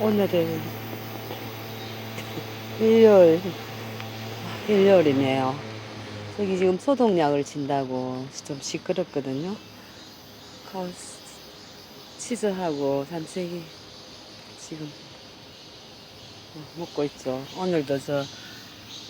오늘은 일요일, 일요일이네요. 저기 지금 소독약을 진다고 좀 시끄럽거든요. 치즈하고 산책이 지금 먹고 있죠. 오늘도 저,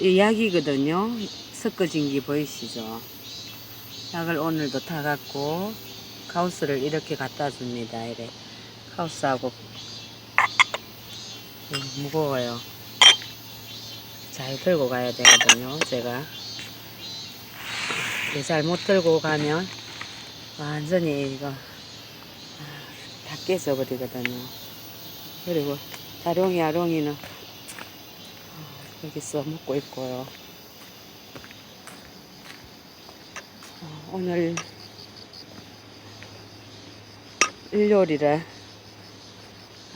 이 약이거든요. 섞어진 게 보이시죠? 약을 오늘도 타갖고 카우스를 이렇게 갖다 줍니다. 이래. 카우스하고 음, 무거워요. 잘 들고 가야 되거든요. 제가 잘못 들고 가면 완전히 이거 아, 다 깨져 버리거든요. 그리고 다롱이 아롱이는 아, 여기서 먹고 있고요. 어, 오늘 일요일이라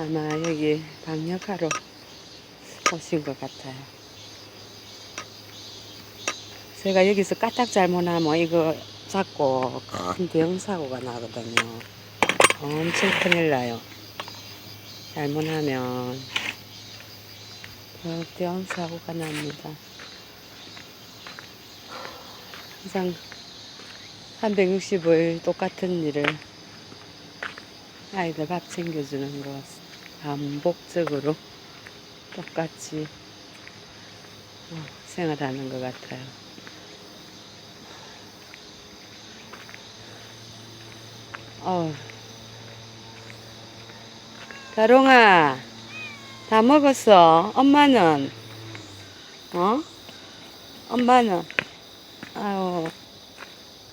아마 여기 방역하러 오신 것 같아요. 제가 여기서 까딱 잘못하면 이거 잡고 큰 대형 사고가 나거든요. 엄청 큰일 나요. 잘못하면 어, 대형 사고가 납니다. 항상 365일 똑같은 일을 아이들 밥 챙겨주는 거 반복적으로 똑같이 어, 생활하는 것 같아요. 어. 다롱아, 다 먹었어. 엄마는? 어? 엄마는? 아유,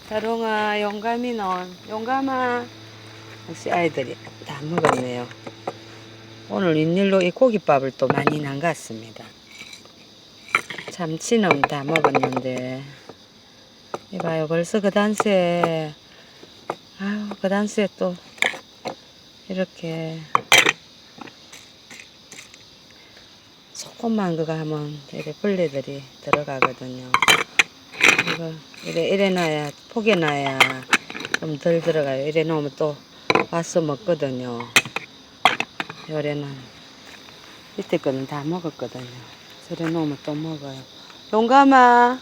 다롱아, 용감이는? 용감아. 역시 아이들이 다 먹었네요. 오늘 웬일로 이 고깃밥을 또 많이 남갔습니다. 참치는 다 먹었는데, 이봐요, 벌써 그 단세, 아유, 그 단세 또, 이렇게, 조금만 그거 하면 이래 벌레들이 들어가거든요. 이거, 이래, 이래 놔야, 포개 놔야 좀 덜 들어가요. 이래 놓으면 또 와서 먹거든요. 요래는 밑에 거는 다 먹었거든요. 저래 놓으면 또 먹어요. 용감아.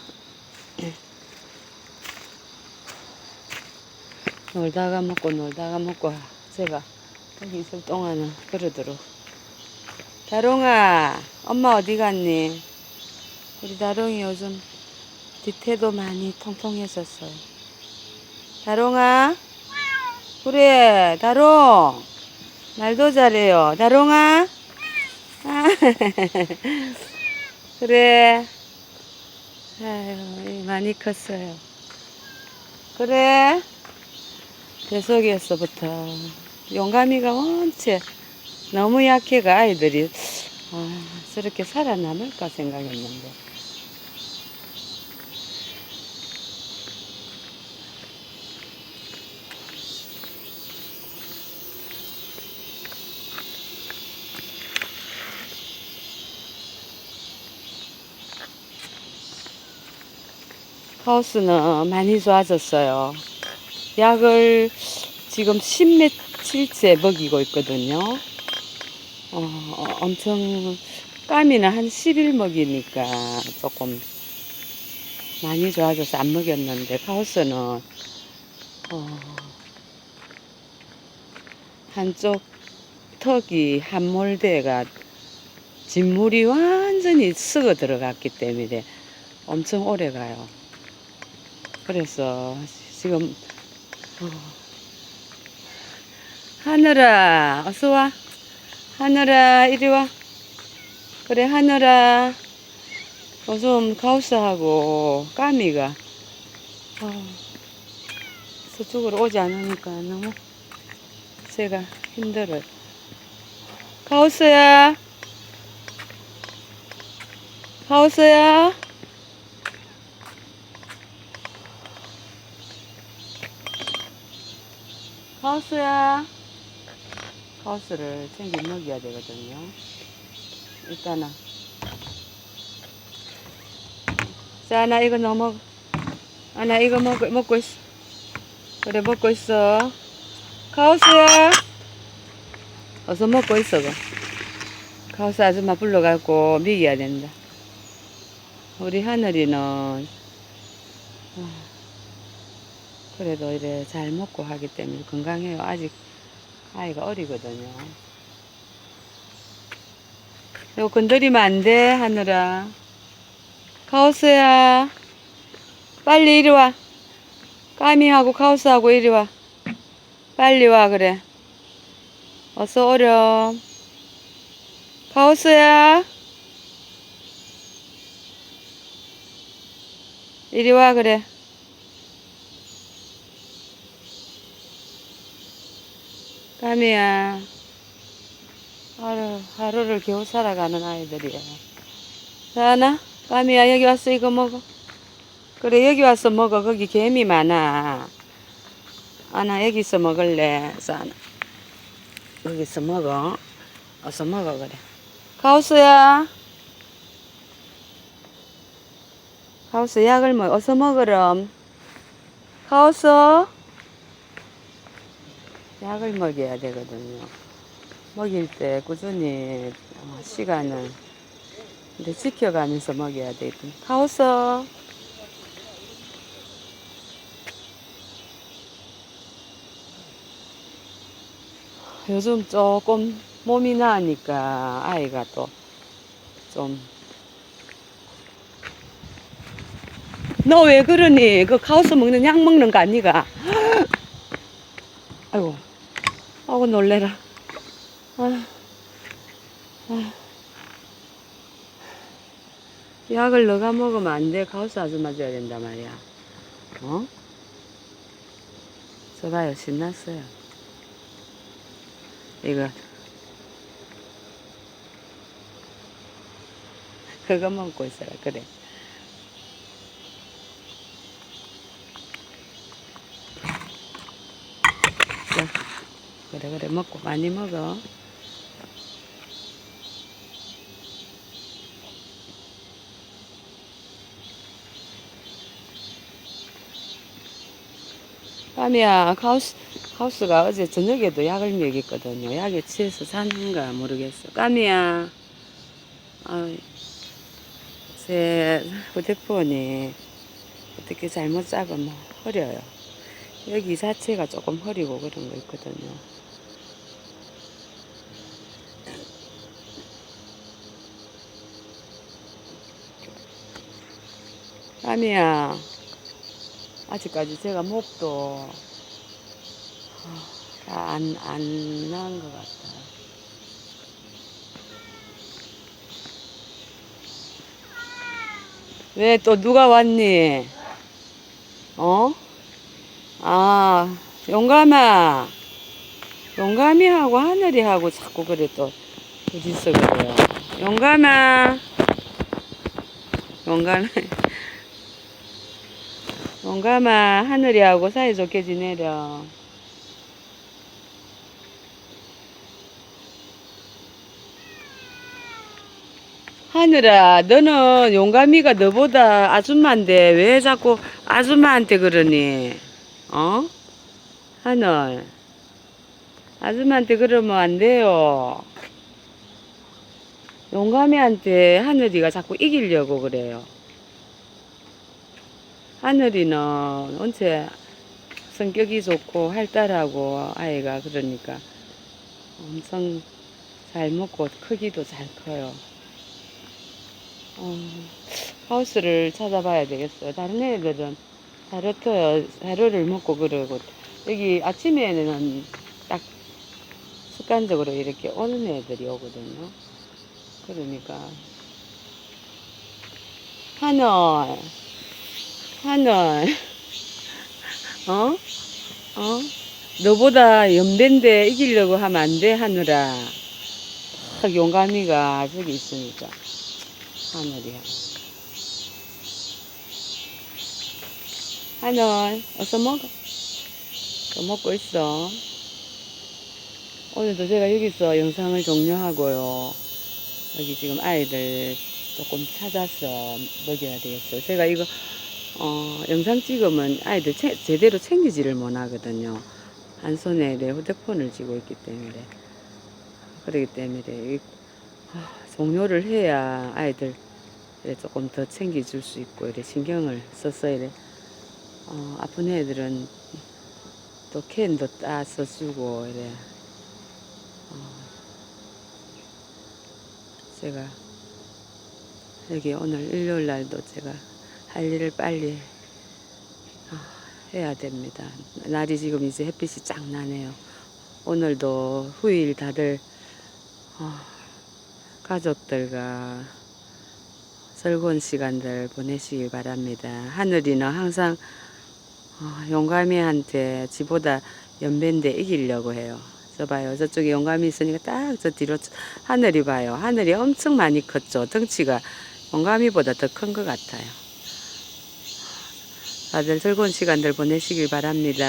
놀다가 먹고 놀다가 먹고 제가 여기 있을 동안은 그러도록. 다롱아, 엄마 어디 갔니? 우리 다롱이 요즘 뒤태도 많이 통통해졌어요. 다롱아? 그래, 다롱. 말도 잘해요. 다롱아? 아, 그래. 아유, 많이 컸어요. 그래. 뱃속에서부터 용감이가 원체 너무 약해가 아이들이 아, 저렇게 살아남을까 생각했는데. 하우스는 많이 좋아졌어요. 약을 지금 10며칠째 먹이고 있거든요. 어, 어, 엄청 까미는 한 10일 먹이니까 조금 많이 좋아져서 안 먹였는데 하우스는 어, 한쪽 턱이 한 몰대가 진물이 완전히 썩어 들어갔기 때문에 엄청 오래 가요. 그래서 지금 어, 하늘아 어서 와. 하늘아 이리 와. 그래 하늘아. 요즘 가우스하고 까미가. 어, 저쪽으로 오지 않으니까 너무 제가 힘들어요. 가우스야. 가우스야 가우스야. 가우스를 챙겨 먹여야 되거든요. 일단은. 자, 나 이거 넣어 먹. 아, 나 이거 먹, 먹고 있어. 그래, 먹고 있어. 가우스야. 어서 먹고 있어, 그. 가우스 아줌마 불러갖고 먹여야 된다. 우리 하늘이는 아, 그래도 이래 잘 먹고 하기 때문에 건강해요. 아직 아이가 어리거든요. 이거 건드리면 안 돼, 하늘아. 가우스야. 빨리 이리 와. 까미하고 가우스하고 이리 와. 빨리 와, 그래. 어서 오렴. 가우스야. 이리 와, 그래. 까미야. 하루, 하루를 겨우 살아가는 아이들이야. 자나, 까미야, 여기 와서 이거 먹어. 그래, 여기 와서 먹어. 거기 개미 많아. 아나, 여기서 먹을래. 자나. 여기서 먹어. 어서 먹어, 그래. 가우스야. 가우스 약을 먹, 어서 먹으렴. 가우스. 약을 먹여야 되거든요. 먹일 때 꾸준히 어, 시간을 지켜가면서 먹여야 되거든. 가우스. 요즘 조금 몸이 나으니까 아이가 또 좀. 너 왜 그러니? 그 가우스 먹는 약 먹는 거 아니가? 아이고, 아이고 놀래라. 아, 아. 약을 너가 먹으면 안 돼. 가우스 아줌마 줘야 된단 말이야. 어? 저 봐요, 신났어요. 이거. 그거 먹고 있어라, 그래. 그래, 그래, 먹고 많이 먹어. 까미야, 가우스, 가우스가 어제 저녁에도 약을 먹였거든요. 약에 취해서 사는가 모르겠어. 까미야, 아, 제 휴대폰이 어떻게 잘못 작으면 흐려요. 여기 자체가 조금 흐리고 그런 거 있거든요. 까미야, 아직까지 제가 목도 안, 안 나은 것 같아. 왜 또 누가 왔니? 어? 아, 용감아. 용감이 하고 하늘이 하고 자꾸 그래 또 어디서 그래요. 용감아. 용감아. 용감아, 하늘이하고 사이좋게 지내려. 하늘아, 너는 용감이가 너보다 아줌마인데 왜 자꾸 아줌마한테 그러니? 어? 하늘. 아줌마한테 그러면 안 돼요. 용감이한테 하늘이가 자꾸 이기려고 그래요. 하늘이는 언제 성격이 좋고 활달하고 아이가 그러니까 엄청 잘 먹고 크기도 잘 커요. 어, 하우스를 찾아봐야 되겠어요. 다른 애들은 다르터요. 사료를 먹고 그러고 여기 아침에는 딱 습관적으로 이렇게 오는 애들이 오거든요. 그러니까 하늘 하늘 어? 어? 너보다 연배인데 이기려고 하면 안 돼 하늘아 딱 용감이가 저기 있으니까. 하늘이야. 하늘 어서 먹어. 또 먹고 있어. 오늘도 제가 여기서 영상을 종료하고요. 여기 지금 아이들 조금 찾아서 먹여야 되겠어요. 제가 이거 어, 영상 찍으면 아이들 채- 제대로 챙기지를 못하거든요. 한 손에 내 휴대폰을 쥐고 있기 때문에. 그렇기 때문에 이 아, 종료를 해야 아이들 조금 더 챙겨줄 수 있고 이래 신경을 써서 이래 어, 아픈 애들은 또 캔도 따서 주고 이래 어, 제가 여기 오늘 일요일 날도 제가 할 일을 빨리 아, 해야 됩니다. 날이 지금 이제 햇빛이 쫙 나네요. 오늘도 후일 다들 어, 가족들과 즐거운 시간들 보내시길 바랍니다. 하늘이는 항상 어, 용감이한테 지보다 연배인데 이기려고 해요. 저 봐요. 저쪽에 용감이 있으니까 딱 저 뒤로 저- 하늘이 봐요. 하늘이 엄청 많이 컸죠. 덩치가 용감이보다 더 큰 것 같아요. 다들 즐거운 시간들 보내시길 바랍니다.